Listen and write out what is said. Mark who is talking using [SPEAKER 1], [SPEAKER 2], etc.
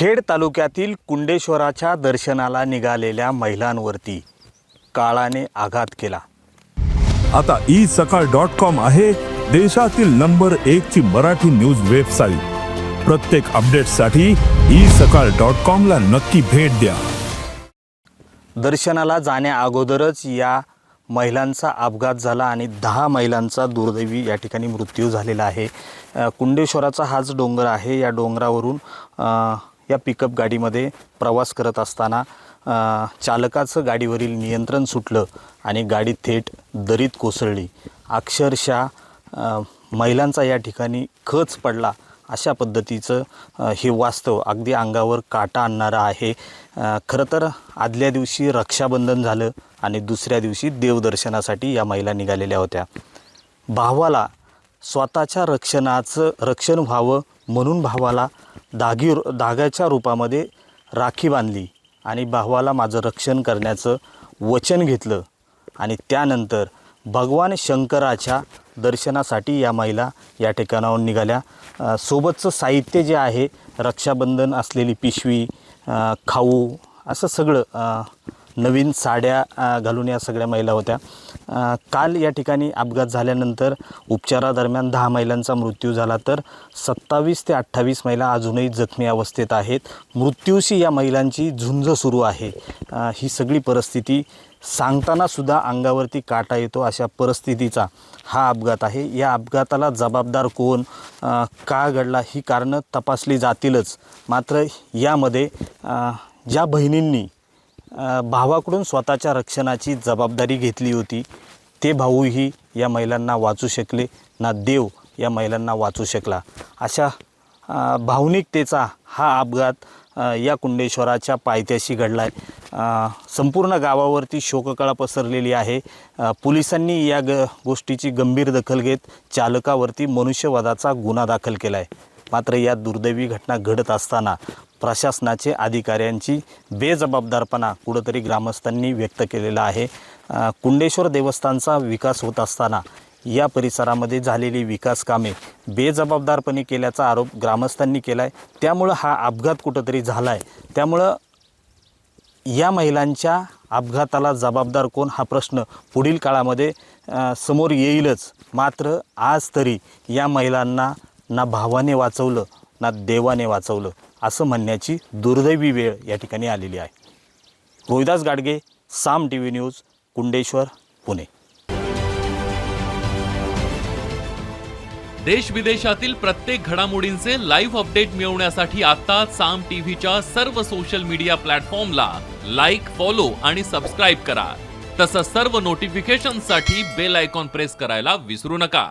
[SPEAKER 1] खेड तालुक्यातील कुंडेश्वराच्या दर्शनाला निघालेल्या महिलांवरती काळाने आघात केला.
[SPEAKER 2] आता ई सकाळ डॉट कॉम आहे देशातील नंबर एक ची मराठी न्यूज वेबसाईट. प्रत्येक अपडेटसाठी ई सकाळ डॉट कॉम ला नक्की भेट द्या.
[SPEAKER 1] दर्शनाला जाण्या अगोदरच या महिलांचा अपघात झाला आणि दहा महिलांचा दुर्दैवी या ठिकाणी मृत्यू झालेला आहे. कुंडेश्वराचा हाच डोंगर आहे. या डोंगरावरून या पिकअप गाडीमध्ये प्रवास करत असताना चालकाचं गाडीवरील नियंत्रण सुटलं आणि गाडी थेट दरीत कोसळली. अक्षरशः महिलांचा या ठिकाणी खच पडला अशा पद्धतीचं हे वास्तव अगदी अंगावर काटा आणणारं आहे. खरं तर आदल्या दिवशी रक्षाबंधन झालं आणि दुसऱ्या दिवशी देवदर्शनासाठी या महिला निघालेल्या होत्या. भावाला स्वतःच्या रक्षणाचं रक्षण व्हावं म्हणून भावाला दागी धाग्याच्या रूपामध्ये राखी बांधली आणि भावाला माझं रक्षण करण्याचं वचन घेतलं. आणि त्यानंतर भगवान शंकराच्या दर्शनासाठी या महिला या ठिकाणाहून निघाल्या. सोबतचं साहित्य जे आहे रक्षाबंधन असलेली पिशवी खाऊ असं सगळं नवीन साड्या घालून या सगळ्या महिला होत्या. काल या ठिकाणी अपघात झाल्यानंतर उपचारादरम्यान दहा महिलांचा मृत्यू झाला तर सत्तावीस ते अठ्ठावीस महिला अजूनही जखमी अवस्थेत आहेत. मृत्यूशी या महिलांची झुंज सुरू आहे. ही सगळी परिस्थिती सांगताना सुद्धा अंगावरती काटा येतो अशा परिस्थितीचा हा अपघात आहे. या अपघाताला जबाबदार कोण का घडला ही कारणं तपासली जातीलच. मात्र यामध्ये ज्या बहिणींनी भावाकडून स्वतःच्या रक्षणाची जबाबदारी घेतली होती. ते भाऊही या महिलांना वाचू शकले ना देव या महिलांना वाचू शकला. अशा भावनिकतेचा हा अपघात या कुंडेश्वराच्या पायथ्याशी घडला आहे संपूर्ण गावावरती शोककळा पसरलेली आहे. पोलिसांनी या ग गोष्टीची गंभीर दखल घेत चालकावरती मनुष्यवधाचा गुन्हा दाखल केला आहे मात्र या दुर्दैवी घटना घडत असताना प्रशासनाचे अधिकाऱ्यांची बेजबाबदारपणा कुठंतरी ग्रामस्थांनी व्यक्त केलेला आहे. कुंडेश्वर देवस्थानचा विकास होत असताना या परिसरामध्ये झालेली विकास कामे बेजबाबदारपणे केल्याचा आरोप ग्रामस्थांनी केला आहे त्यामुळं हा अपघात कुठंतरी झाला आहे त्यामुळं या महिलांच्या अपघाताला जबाबदार कोण? हा प्रश्न पुढील काळामध्ये समोर येईलच. मात्र आज तरी या महिलांना ना भावाने वाचवलं ना देवाने वाचवलं. असं म्हणण्याची दुर्दैवी वेळ या ठिकाणी आलेली आहे. Rohidas Gadge Saam T V news Kundeshwar Pune.
[SPEAKER 3] देश विदेशातील प्रत्येक घडामोडींचे लाईव्ह अपडेट मिळवण्यासाठी आता साम टीव्हीच्या सर्व सोशल मीडिया प्लॅटफॉर्मला लाईक फॉलो आणि सबस्क्राईब करा. तसंच सर्व नोटिफिकेशनसाठी बेल आयकॉन प्रेस करायला विसरू नका.